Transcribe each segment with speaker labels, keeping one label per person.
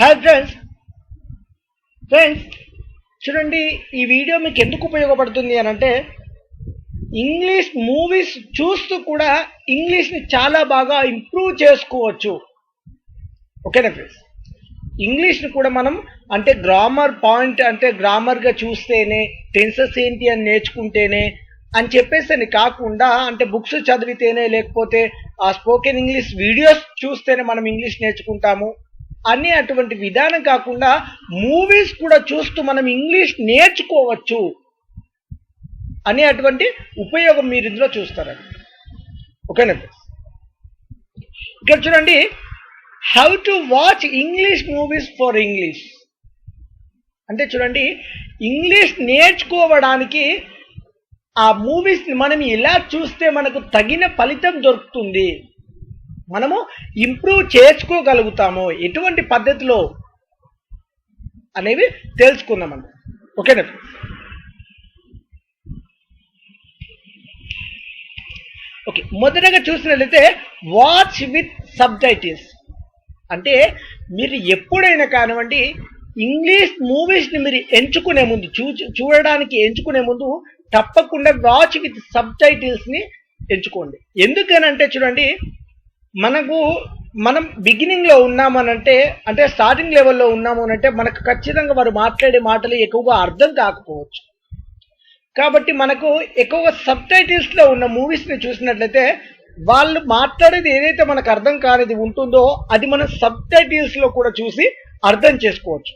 Speaker 1: Hi friends friends చూడండి ఈ video మీకు ఎందుకు ఉపయోగపడుతుంది అని అంటే ఇంగ్లీష్ మూవీస్ చూస్తూ కూడా ఇంగ్లీష్ని చాలా బాగా ఇంప్రూవ్ చేసుకోవచ్చు. ఓకేనా ఫ్రెండ్స్ ఇంగ్లీష్ని కూడా మనం అంటే గ్రామర్ పాయింట్ అంటే గ్రామర్గా చూస్తేనే టెన్సెస్ ఏంటి అని నేర్చుకుంటేనే అని చెప్పేసి అని కాకుండా అంటే బుక్స్ చదివితేనే లేకపోతే ఆ స్పోకెన్ ఇంగ్లీష్ వీడియోస్ చూస్తేనే మనం ఇంగ్లీష్ నేర్చుకుంటాము. అని అటువంటి విధానం కాకుండా మూవీస్ కూడా చూస్తూ మనం ఇంగ్లీష్ నేర్చుకోవచ్చు అనే అటువంటి ఉపయోగం మీరు ఇందులో చూస్తారండి. ఓకేనా ఇక్కడ చూడండి how to watch English movies for English అంటే చూడండి ఇంగ్లీష్ నేర్చుకోవడానికి ఆ మూవీస్ని మనం ఎలా చూస్తే మనకు తగిన ఫలితం దొరుకుతుంది? మనము ఇంప్రూవ్ చేసుకోగలుగుతాము ఎటువంటి పద్ధతిలో అనేవి తెలుసుకుందామండి. ఓకేనా ఓకే మొదటగా చూసినట్లయితే వాచ్ విత్ సబ్ టైటిల్స్ అంటే మీరు ఎప్పుడైనా కానివ్వండి ఇంగ్లీష్ మూవీస్ని మీరు ఎంచుకునే ముందు చూ చూడడానికి ఎంచుకునే ముందు తప్పకుండా వాచ్ విత్ సబ్ టైటిల్స్ని ఎంచుకోండి. ఎందుకనంటే చూడండి మనకు మనం బిగినింగ్లో ఉన్నామనంటే అంటే స్టార్టింగ్ లెవెల్లో ఉన్నాము అంటే మనకు ఖచ్చితంగా వారు మాట్లాడే మాటలు ఎక్కువగా అర్థం కాకపోవచ్చు. కాబట్టి మనకు ఎక్కువగా సబ్ టైటిల్స్లో ఉన్న మూవీస్ని చూసినట్లయితే వాళ్ళు మాట్లాడేది ఏదైతే మనకు అర్థం కానిది ఉంటుందో అది మనం సబ్ టైటిల్స్లో కూడా చూసి అర్థం చేసుకోవచ్చు.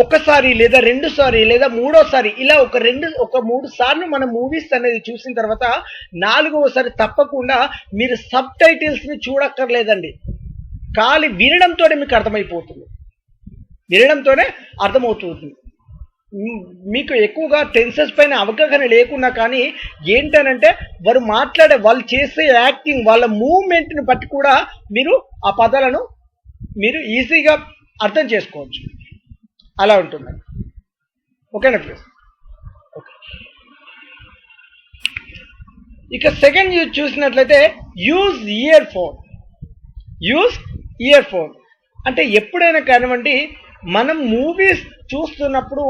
Speaker 1: ఒకసారి లేదా రెండు సారి లేదా మూడోసారి ఇలా ఒక రెండు ఒక మూడు సార్లు మన మూవీస్ అనేది చూసిన తర్వాత నాలుగవసారి తప్పకుండా మీరు సబ్ టైటిల్స్ని చూడక్కర్లేదండి. ఖాళీ వినడంతోనే మీకు అర్థమైపోతుంది. వినడంతోనే అర్థమవుతుంది. మీకు ఎక్కువగా టెన్సెస్ పైన అవగాహన లేకున్నా కానీ ఏంటనంటే వారు మాట్లాడే వాళ్ళు చేసే యాక్టింగ్ వాళ్ళ మూమెంట్ని బట్టి కూడా మీరు ఆ పదాలను మీరు ఈజీగా అర్థం చేసుకోవచ్చు. అలా ఉంటుంది ఓకేనా ప్లీజ్ ఓకే. ఇక సెకండ్ యూజ్ చూసినట్లయితే use earphone use earphone అంటే ఎప్పుడైనా కానివ్వండి మనం మూవీస్ చూస్తున్నప్పుడు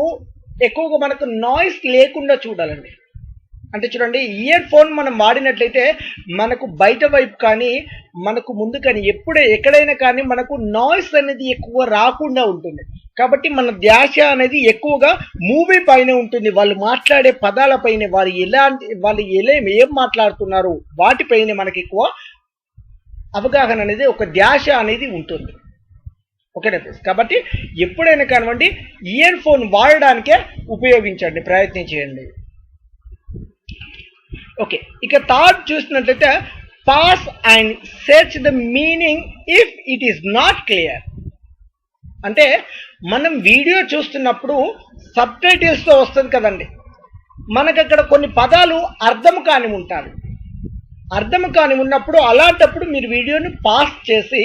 Speaker 1: ఎక్కువగా మనకు నాయిస్ లేకుండా చూడాలండి. అంటే చూడండి ఇయర్ ఫోన్ మనం వాడినట్లయితే మనకు బయట వైపు కానీ మనకు ముందు కానీ ఎప్పుడే ఎక్కడైనా కానీ మనకు నాయిస్ అనేది ఎక్కువ రాకుండా ఉంటుంది. కాబట్టి మన ధ్యాస అనేది ఎక్కువగా మూవీ పైన ఉంటుంది. వాళ్ళు మాట్లాడే పదాల పైన వారు ఎలాంటి వాళ్ళు ఎలా ఏం మాట్లాడుతున్నారు వాటిపైన మనకి ఎక్కువ అవగాహన అనేది ఒక ధ్యాస అనేది ఉంటుంది. ఓకేనా ఫ్రెండ్స్ కాబట్టి ఎప్పుడైనా కానివ్వండి ఇయర్ ఫోన్ వాడడానికే ఉపయోగించండి ప్రయత్నం చేయండి. ఓకే. ఇక థర్డ్ చూసినట్లయితే pass and search the meaning if it is not clear అంటే మనం వీడియో చూస్తున్నప్పుడు సబ్ టైటిల్స్తో వస్తుంది కదండి. మనకు అక్కడ కొన్ని పదాలు అర్థం కాని ఉంటారు. అర్థం కాని ఉన్నప్పుడు అలాంటప్పుడు మీరు వీడియోని పాస్ చేసి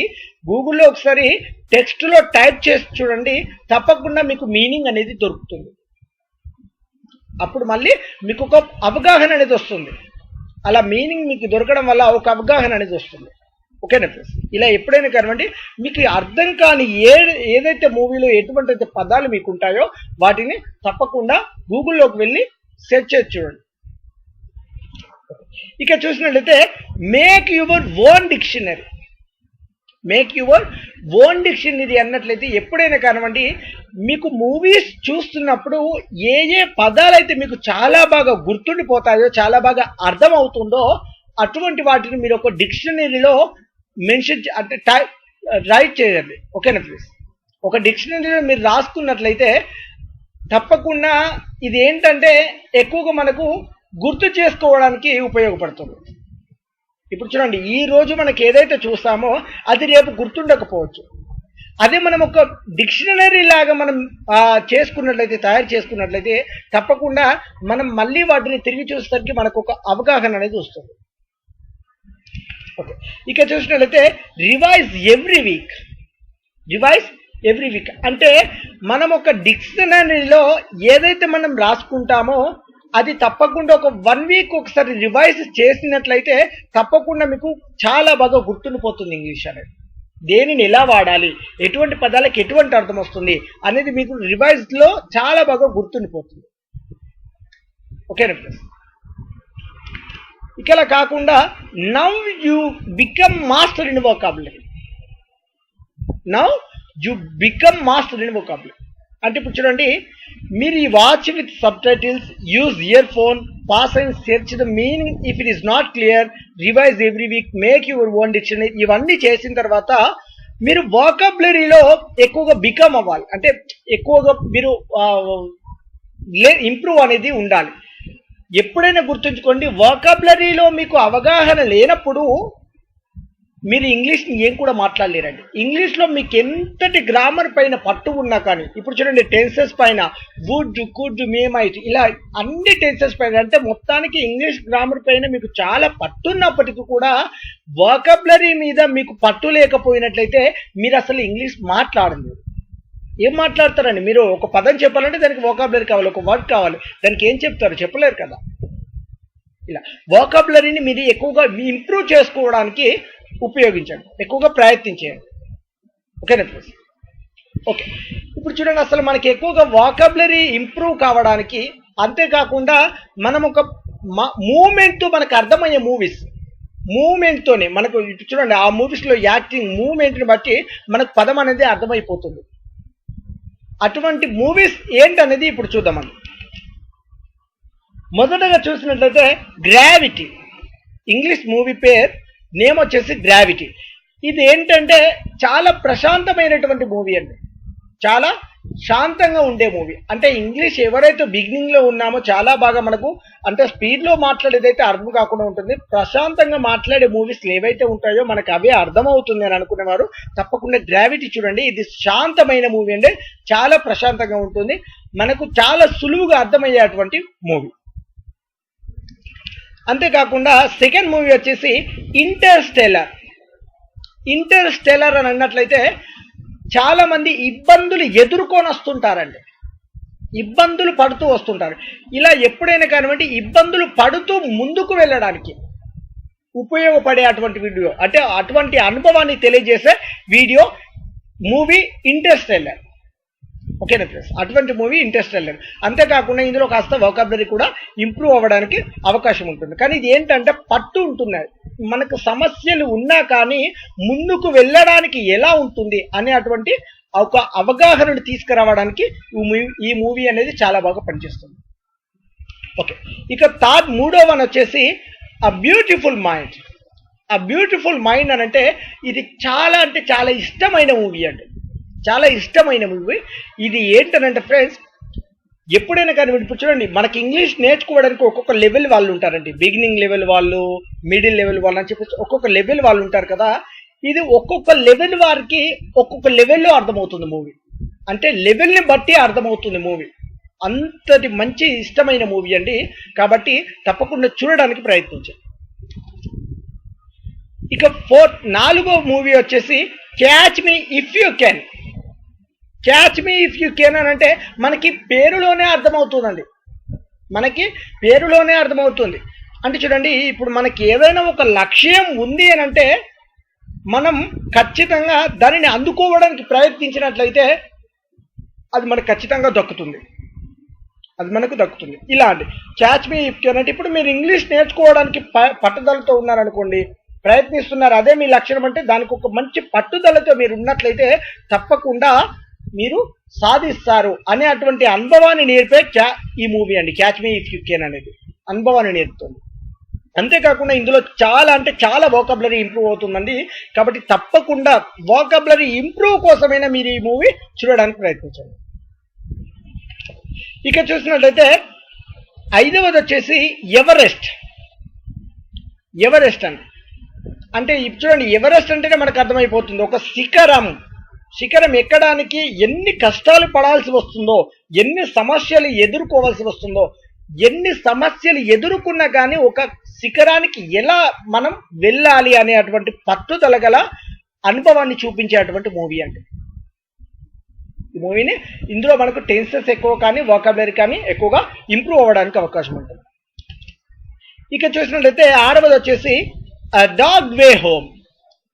Speaker 1: గూగుల్లో ఒకసారి టెక్స్ట్లో టైప్ చేసి చూడండి తప్పకుండా మీకు మీనింగ్ అనేది దొరుకుతుంది. అప్పుడు మళ్ళీ మీకు ఒక అవగాహన అనేది వస్తుంది. అలా మీనింగ్ మీకు దొరకడం వల్ల ఒక అవగాహన అనేది వస్తుంది. ఓకేనా ఫ్రెండ్స్ ఇలా ఎప్పుడైనా కానివ్వండి మీకు అర్థం కాని ఏ ఏదైతే మూవీలో ఎటువంటి అయితే పదాలు మీకు ఉంటాయో వాటిని తప్పకుండా గూగుల్లోకి వెళ్ళి సెర్చ్ చేసి చూడండి. ఇక చూసినట్లయితే make your own dictionary make your own dictionary అన్నట్లయితే ఎప్పుడైనా కానివ్వండి మీకు మూవీస్ చూస్తున్నప్పుడు ఏ ఏ పదాలైతే మీకు చాలా బాగా గుర్తుండిపోతాయో చాలా బాగా అర్థం అవుతుందో అటువంటి వాటిని మీరు ఒక డిక్షనరీలో మెన్షన్ అంటే టైప్ రైట్ చేయండి. ఓకేనా ప్లీజ్ ఒక డిక్షనరీలో మీరు రాసుకున్నట్లయితే తప్పకుండా ఇది ఏంటంటే ఎక్కువగా మనకు గుర్తు చేసుకోవడానికి ఉపయోగపడుతుంది. ఇప్పుడు చూడండి ఈ రోజు మనకి ఏదైతే చూస్తామో అది రేపు గుర్తుండకపోవచ్చు. అదే మనం ఒక డిక్షనరీ లాగా మనం చేసుకున్నట్లయితే తయారు చేసుకున్నట్లయితే తప్పకుండా మనం మళ్ళీ వాటిని తిరిగి చూసేసరికి మనకు ఒక అవగాహన అనేది వస్తుంది. ఓకే ఇక చూసినట్లయితే revise every week revise every week అంటే మనం ఒక డిక్షనరీలో ఏదైతే మనం రాసుకుంటామో అది తప్పకుండా ఒక వన్ వీక్ ఒకసారి రివైజ్ చేసినట్లయితే తప్పకుండా మీకు చాలా బాగా గుర్తుండిపోతుంది ఇంగ్లీష్ అనేది. దేనిని ఎలా వాడాలి ఎటువంటి పదాలకు ఎటువంటి అర్థం వస్తుంది అనేది మీకు రివైజ్లో చాలా బాగా గుర్తుండిపోతుంది ఓకేనా ఫ్రెండ్స్ ఇక కాకుండా now you become master in vocabulary now you become master in vocabulary అంటే ఇప్పుడు చూడండి మీరు ఈ watch with subtitles use earphone pass and search the meaning if it is not clear revise every week make your own dictionary ఇవన్నీ చేసిన తర్వాత మీరు వాకబులరీలో ఎక్కువగా బికమ్ అవ్వాలి. అంటే ఎక్కువగా మీరు ఇంప్రూవ్ అనేది ఉండాలి. ఎప్పుడైనా గుర్తుంచుకోండి వాకాబులరీలో మీకు అవగాహన లేనప్పుడు మీరు ఇంగ్లీష్ని ఏం కూడా మాట్లాడలేరండి. ఇంగ్లీష్లో మీకు ఎంతటి గ్రామర్ పైన పట్టు ఉన్నా కానీ ఇప్పుడు చూడండి టెన్సెస్ పైన వుడ్ కుడ్ మేమైట్ ఇలా అన్ని టెన్సెస్ పైన అంటే మొత్తానికి ఇంగ్లీష్ గ్రామర్ పైన మీకు చాలా పట్టున్నప్పటికీ కూడా వాకబులరీ మీద మీకు పట్టు లేకపోయినట్లయితే మీరు అసలు ఇంగ్లీష్ మాట్లాడలేదు ఏం మాట్లాడతారండి? మీరు ఒక పదం చెప్పాలంటే దానికి వోకాబులరీ కావాలి ఒక వర్డ్ కావాలి. దానికి ఏం చెప్తారు? చెప్పలేరు కదా. ఇలా వోకాబులరీని మీరు ఎక్కువగా ఇంప్రూవ్ చేసుకోవడానికి ఉపయోగించండి. ఎక్కువగా ప్రయత్నించేయండి ఓకేనా ప్లీజ్ ఓకే. ఇప్పుడు చూడండి అసలు మనకి ఎక్కువగా వాకబులరీ ఇంప్రూవ్ కావడానికి అంతేకాకుండా మనం ఒక మూమెంట్ మనకు అర్థమయ్యే మూవీస్ మూమెంట్తోనే మనకు చూడండి ఆ మూవీస్లో యాక్టింగ్ మూమెంట్ని బట్టి మనకు పదం అనేది అర్థమైపోతుంది. అటువంటి మూవీస్ ఏంటనేది ఇప్పుడు చూద్దామండి. మొదటగా చూసినట్లయితే గ్రావిటీ ఇంగ్లీష్ మూవీ పేరు నేమ్ వచ్చేసి గ్రావిటీ ఇది ఏంటంటే చాలా ప్రశాంతమైనటువంటి మూవీ అండి. చాలా శాంతంగా ఉండే మూవీ. అంటే ఇంగ్లీష్ ఎవరైతే బిగినింగ్లో ఉన్నామో చాలా బాగా మనకు అంటే స్పీడ్లో మాట్లాడేదైతే అర్థం కాకుండా ఉంటుంది ప్రశాంతంగా మాట్లాడే మూవీస్ ఏవైతే ఉంటాయో మనకు అవే అర్థమవుతుంది అని అనుకునేవారు. తప్పకుండా గ్రావిటీ చూడండి ఇది శాంతమైన మూవీ అండి చాలా ప్రశాంతంగా ఉంటుంది మనకు చాలా సులువుగా అర్థమయ్యేటువంటి మూవీ అంతేకాకుండా సెకండ్ మూవీ వచ్చేసి ఇంటర్ స్టెలర్ ఇంటర్ స్టెలర్ అని అన్నట్లయితే చాలా మంది ఇబ్బందులు ఎదుర్కొని వస్తుంటారండి ఇబ్బందులు పడుతూ వస్తుంటారు. ఇలా ఎప్పుడైనా కానివ్వండి ఇబ్బందులు పడుతూ ముందుకు వెళ్ళడానికి ఉపయోగపడే అటువంటి వీడియో అంటే అటువంటి అనుభవాన్ని తెలియజేసే వీడియో మూవీ ఇంటర్స్టెల్లర్. ఓకేనా ఫ్రెండ్స్ అటువంటి మూవీ ఇంటర్స్టెల్లర్ అంతేకాకుండా ఇందులో కాస్త వొకాబులరీ కూడా ఇంప్రూవ్ అవ్వడానికి అవకాశం ఉంటుంది. కానీ ఇది ఏంటంటే పట్టు ఉంటుంది. మనకు సమస్యలు ఉన్నా కానీ ముందుకు వెళ్ళడానికి ఎలా ఉంటుంది అనే అటువంటి ఒక అవగాహనను తీసుకురావడానికి ఈ మూవీ ఈ మూవీ అనేది చాలా బాగా పనిచేస్తుంది. ఓకే. ఇక థర్డ్ మూడో వన్ వచ్చేసి a beautiful mind a beautiful mind అని అంటే ఇది చాలా అంటే చాలా ఇష్టమైన మూవీ అండి. చాలా ఇష్టమైన మూవీ ఇది ఏంటనంటే ఫ్రెండ్స్ ఎప్పుడైనా కానీ ఇప్పుడు చూడండి మనకి ఇంగ్లీష్ నేర్చుకోవడానికి ఒక్కొక్క లెవెల్ వాళ్ళు ఉంటారండి. బిగినింగ్ లెవెల్ వాళ్ళు మిడిల్ లెవెల్ వాళ్ళు అని చెప్పేసి ఒక్కొక్క లెవెల్ వాళ్ళు ఉంటారు కదా. ఇది ఒక్కొక్క లెవెల్ వారికి ఒక్కొక్క లెవెల్లో అర్థమవుతుంది మూవీ అంటే లెవెల్ని బట్టి అర్థమవుతుంది మూవీ అంతటి మంచి ఇష్టమైన మూవీ అండి. కాబట్టి తప్పకుండా చూడడానికి ప్రయత్నించండి. ఇక ఫోర్త్ నాలుగో మూవీ వచ్చేసి catch me if you can catch me if you can అని అంటే మనకి పేరులోనే అర్థమవుతుందండి. మనకి పేరులోనే అర్థమవుతుంది. అంటే చూడండి ఇప్పుడు మనకి ఏదైనా ఒక లక్ష్యం ఉంది అని అంటే మనం ఖచ్చితంగా దానిని అందుకోవడానికి ప్రయత్నించినట్లయితే అది మనకు ఖచ్చితంగా దక్కుతుంది. అది మనకు దక్కుతుంది. ఇలా అండి. క్యాచ్ మీ ఇఫ్ కెన్ అంటే ఇప్పుడు మీరు ఇంగ్లీష్ నేర్చుకోవడానికి ప- పట్టుదలతో ఉన్నారనుకోండి ప్రయత్నిస్తున్నారు అదే మీ లక్షణం అంటే దానికి ఒక మంచి పట్టుదలతో మీరు ఉన్నట్లయితే తప్పకుండా మీరు సాధిస్తారు అనే అటువంటి అనుభవాన్ని నేర్పే క్యా ఈ మూవీ అండి. Catch me if you can అనేది. అనుభవాన్ని నేర్పుతుంది. అంతేకాకుండా ఇందులో చాలా అంటే చాలా వోకబులరీ ఇంప్రూవ్ అవుతుందండి. కాబట్టి తప్పకుండా వోకబులరీ ఇంప్రూవ్ కోసమైనా మీరు ఈ మూవీ చూడడానికి ప్రయత్నించండి. ఇక చూసినట్లయితే ఐదవది వచ్చేసి ఎవరెస్ట్ ఎవరెస్ట్ అండి. అంటే ఇప్పుడు చూడండి ఎవరెస్ట్ అంటేనే మనకు అర్థమైపోతుంది. ఒక శిఖరం. శిఖరం ఎక్కడానికి ఎన్ని కష్టాలు పడాల్సి వస్తుందో ఎన్ని సమస్యలు ఎదుర్కోవాల్సి వస్తుందో ఎన్ని సమస్యలు ఎదుర్కొన్నా కానీ ఒక శిఖరానికి ఎలా మనం వెళ్ళాలి అనే అటువంటి పట్టుదల గల అనుభవాన్ని చూపించేటువంటి మూవీ అండి. ఈ మూవీని ఇందులో మనకు టెన్సెస్ ఎక్కువ కానీ వోకాబులరీ కానీ ఎక్కువగా ఇంప్రూవ్ అవ్వడానికి అవకాశం ఉంటుంది. ఇక చూసినట్లయితే ఆరవది వచ్చేసి dog way home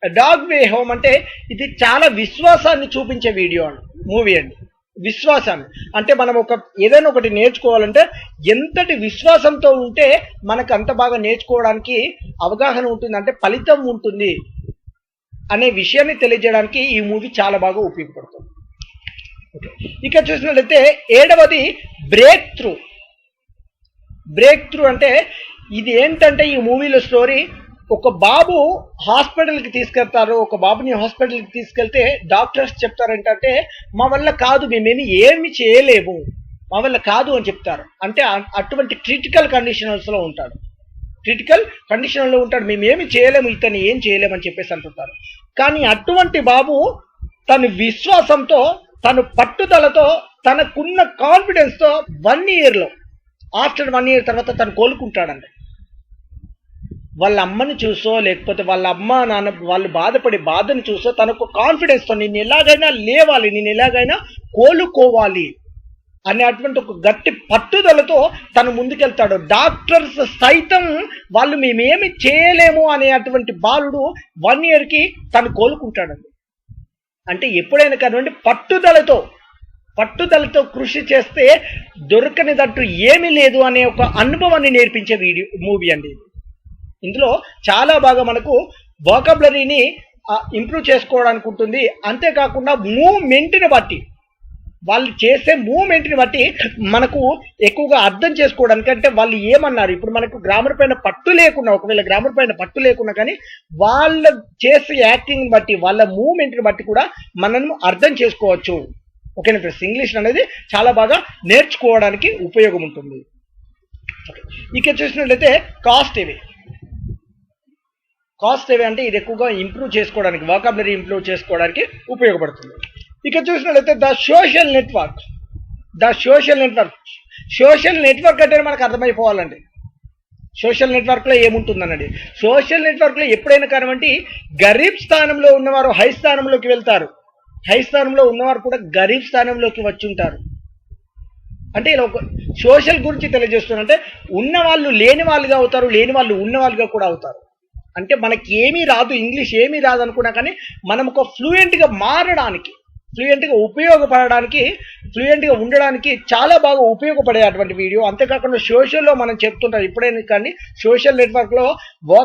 Speaker 1: dog way home అంటే ఇది చాలా విశ్వాసాన్ని చూపించే వీడియో అండి మూవీ అండి. విశ్వాసాన్ని. అంటే మనం ఒక ఏదైనా ఒకటి నేర్చుకోవాలంటే ఎంతటి విశ్వాసంతో ఉంటే మనకు అంత బాగా నేర్చుకోవడానికి అవగాహన ఉంటుంది అంటే ఫలితం ఉంటుంది అనే విషయాన్ని తెలియజేయడానికి ఈ మూవీ చాలా బాగా ఉపయోగపడుతుంది. ఇక చూసినట్లయితే ఏడవది బ్రేక్ త్రూ బ్రేక్ త్రూ అంటే ఇది ఏంటంటే ఈ మూవీలో స్టోరీ ఒక బాబు హాస్పిటల్కి తీసుకెళ్తారు ఒక బాబుని హాస్పిటల్కి తీసుకెళ్తే డాక్టర్స్ చెప్తారేంటంటే మా వల్ల కాదు మేమేమి ఏమి చేయలేము. మా వల్ల కాదు అని చెప్తారు. అంటే అటువంటి క్రిటికల్ కండిషన్స్లో ఉంటాడు. క్రిటికల్ కండిషన్లో ఉంటాడు. మేమేమి చేయలేము ఇతను ఏం చేయలేము అని చెప్పేసి అంటుంటారు. కానీ అటువంటి బాబు తన విశ్వాసంతో తను పట్టుదలతో తనకున్న కాన్ఫిడెన్స్తో వన్ ఇయర్లో ఆఫ్టర్ వన్ ఇయర్ తర్వాత తను కోలుకుంటాడండి వాళ్ళ అమ్మని చూసో లేకపోతే వాళ్ళ అమ్మ నాన్న వాళ్ళు బాధపడే బాధని చూసో తనకు కాన్ఫిడెన్స్తో నేను ఎలాగైనా లేవాలి నేను ఎలాగైనా కోలుకోవాలి అనేటువంటి ఒక గట్టి పట్టుదలతో తను ముందుకెళ్తాడు డాక్టర్స్ సైతం వాళ్ళు మేమేమి చేయలేము అనేటువంటి బాలుడు వన్ ఇయర్కి తను కోలుకుంటాడండి అంటే ఎప్పుడైనా కానివ్వండి పట్టుదలతో పట్టుదలతో కృషి చేస్తే దొరకనిదట్టు ఏమీ లేదు అనే ఒక అనుభవాన్ని నేర్పించే వీడియో మూవీ అండి ఇది. ఇందులో చాలా బాగా మనకు వాకబులరీని ఇంప్రూవ్ చేసుకోవడానికి ఉంటుంది. అంతేకాకుండా మూమెంట్ని బట్టి వాళ్ళు చేసే మూమెంట్ని బట్టి మనకు ఎక్కువగా అర్థం చేసుకోవడానికి అంటే వాళ్ళు ఏమన్నారు? ఇప్పుడు మనకు గ్రామర్ పైన పట్టు లేకుండా ఒకవేళ గ్రామర్ పైన పట్టు లేకున్నా కానీ వాళ్ళ చేసే యాక్టింగ్ బట్టి వాళ్ళ మూమెంట్ని బట్టి కూడా మనం అర్థం చేసుకోవచ్చు. ఓకేనా ఫ్రెండ్స్? ఇంగ్లీష్ అనేది చాలా బాగా నేర్చుకోవడానికి ఉపయోగం ఉంటుంది. ఇక చూసినట్లయితే కాస్ట్ ఇవి కాస్ట్ ఏవి అంటే ఇది ఎక్కువగా ఇంప్రూవ్ చేసుకోవడానికి వాకాబులరీ ఇంప్రూవ్ చేసుకోవడానికి ఉపయోగపడుతుంది. ఇక చూసినట్లయితే the social network the social network social network అంటే మనకు అర్థమైపోవాలండి. సోషల్ నెట్వర్క్లో ఏముంటుందనండి? సోషల్ నెట్వర్క్లో ఎప్పుడైనా కానివ్వండి గరీబ్ స్థానంలో ఉన్నవారు హై స్థానంలోకి వెళ్తారు. హై స్థానంలో ఉన్నవారు కూడా గరీబ్ స్థానంలోకి వచ్చి ఉంటారు అంటే ఇలా ఒక సోషల్ గురించి తెలియజేస్తున్నా ఉన్నవాళ్ళు లేని వాళ్ళుగా అవుతారు లేని వాళ్ళు ఉన్నవాళ్ళుగా కూడా అవుతారు. అంటే మనకి ఏమీ రాదు ఇంగ్లీష్ ఏమీ రాదు అనుకున్నా కానీ మనం ఒక ఫ్లూయెంట్గా మారడానికి ఫ్లూయెంట్గా ఉపయోగపడడానికి ఫ్లూయెంట్గా ఉండడానికి చాలా బాగా ఉపయోగపడే అటువంటి వీడియో. అంతేకాకుండా సోషల్లో మనం చెప్తుంటాం ఇప్పుడైనా కానీ సోషల్ నెట్వర్క్లో లో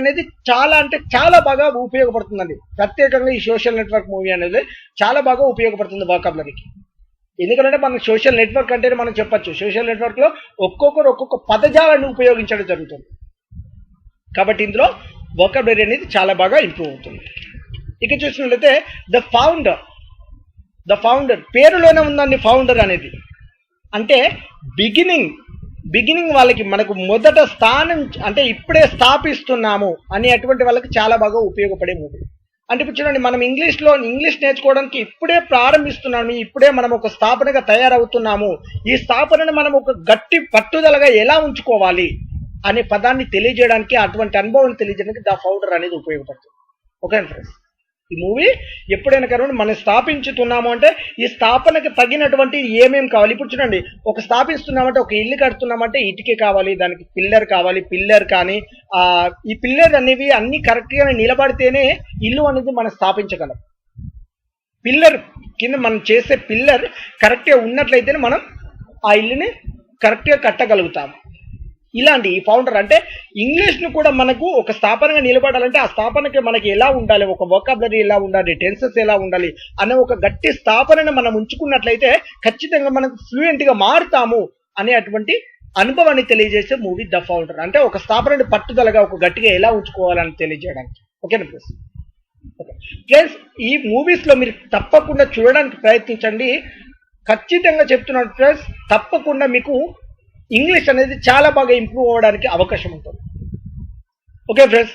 Speaker 1: అనేది చాలా అంటే చాలా బాగా ఉపయోగపడుతుందండి. ప్రత్యేకంగా ఈ సోషల్ నెట్వర్క్ మూవీ అనేది చాలా బాగా ఉపయోగపడుతుంది వోకాబులరీకి ఎందుకంటే మనం సోషల్ నెట్వర్క్ అంటే మనం చెప్పొచ్చు. సోషల్ నెట్వర్క్లో ఒక్కొక్కరు ఒక్కొక్క పదజాలాన్ని ఉపయోగించడం జరుగుతుంది. కాబట్టి ఇందులో వొకాబులరీ అనేది చాలా బాగా ఇంప్రూవ్ అవుతుంది. ఇక చూసినట్లయితే ద ఫౌండర్ ద ఫౌండర్ పేరులోనే ఉందండి ఫౌండర్ అనేది. అంటే బిగినింగ్ బిగినింగ్ వాళ్ళకి మనకు మొదట స్థానం అంటే ఇప్పుడే స్థాపిస్తున్నాము అని అటువంటి వాళ్ళకి చాలా బాగా ఉపయోగపడే మూవీ. అంటే ఇప్పుడు చూడండి మనం ఇంగ్లీష్లో ఇంగ్లీష్ నేర్చుకోవడానికి ఇప్పుడే ప్రారంభిస్తున్నాము ఇప్పుడే మనం ఒక స్థాపనగా తయారవుతున్నాము. ఈ స్థాపనను మనం ఒక గట్టి పట్టుదలగా ఎలా ఉంచుకోవాలి? అనే పదాన్ని తెలియజేయడానికి అటువంటి అనుభవాన్ని తెలియజేయడానికి ద ఫౌండర్ అనేది ఉపయోగపడుతుంది. ఓకే ఫ్రెండ్స్ ఈ మూవీ ఎప్పుడైనా కానీ మనం స్థాపించుతున్నాము అంటే ఈ స్థాపనకు తగినటువంటి ఏమేమి కావాలి? ఇప్పుడు చూడండి ఒక స్థాపిస్తున్నామంటే ఒక ఇల్లు కడుతున్నామంటే ఇటుకే కావాలి దానికి పిల్లర్ కావాలి పిల్లర్ కానీ ఈ పిల్లర్ అనేవి అన్ని కరెక్ట్గా నిలబడితేనే ఇల్లు అనేది మనం స్థాపించగలం. పిల్లర్ కింద మనం చేసే పిల్లర్ కరెక్ట్గా ఉన్నట్లయితేనే మనం ఆ ఇల్లుని కరెక్ట్గా కట్టగలుగుతాము. ఇలాంటి ఈ ఫౌండర్ అంటే ఇంగ్లీష్ను కూడా మనకు ఒక స్థాపనగా నిలబడాలంటే ఆ స్థాపనకి మనకి ఎలా ఉండాలి? ఒక వొకాబులరీ ఎలా ఉండాలి? టెన్సెస్ ఎలా ఉండాలి? అనే ఒక గట్టి స్థాపనను మనం ఉంచుకున్నట్లయితే ఖచ్చితంగా మనకు ఫ్లూయెంట్గా మారుతాము అనే అటువంటి అనుభవాన్ని తెలియజేసే మూవీ ద ఫౌండర్ అంటే ఒక స్థాపనని పట్టుదలగా ఒక గట్టిగా ఎలా ఉంచుకోవాలని తెలియజేయడానికి. ఓకేనా ప్లస్ ఓకే ఫ్రెండ్స్ ఈ మూవీస్లో మీరు తప్పకుండా చూడడానికి ప్రయత్నించండి. ఖచ్చితంగా చెప్తున్నాను ఫ్రెండ్స్ తప్పకుండా మీకు ఇంగ్లీష్ అనేది చాలా బాగా ఇంప్రూవ్ అవ్వడానికి అవకాశం ఉంటుంది. Okay friends